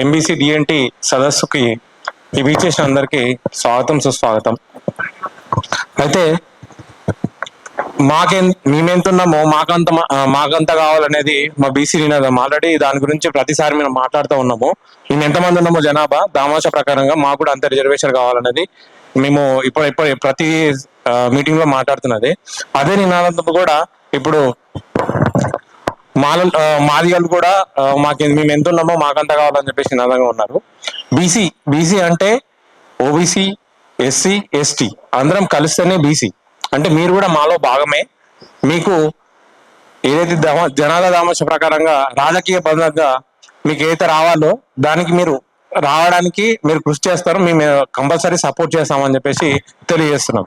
MBC DNT సదస్సుకి విచ్చేసిన అందరికీ స్వాగతం సుస్వాగతం. అయితే మాకేం మేమెంతున్నామో మాకంత మాకంత కావాలనేది మా బీసీ నినాదం ఆల్రెడీ దాని గురించి ప్రతిసారి మేము మాట్లాడుతూ ఉన్నాము. మేము ఎంతమంది ఉన్నామో జనాభా దామాష ప్రకారంగా మాకు కూడా అంత రిజర్వేషన్ కావాలనేది మేము ఇప్పుడు ఇప్పుడు ప్రతి మీటింగ్లో మాట్లాడుతున్నది. అదే నినాదంతో కూడా ఇప్పుడు మాల మాదిగలు కూడా మాకు మేము ఎంత ఉన్నామో మాకంత కావాలని చెప్పేసి నినాదంగా ఉన్నారు. బీసీ బీసీ అంటే ఓబీసీ ఎస్సీ ఎస్టీ అందరం కలిస్తేనే బీసీ. అంటే మీరు కూడా మాలో భాగమే. మీకు ఏదైతే దమ జనాల దామర్శ ప్రకారంగా రాజకీయ పరంగా మీకు ఏదైతే రావాలో దానికి మీరు రావడానికి మీరు కృషి చేస్తారో మేము కంపల్సరీ సపోర్ట్ చేస్తామని చెప్పేసి తెలియజేస్తున్నాం.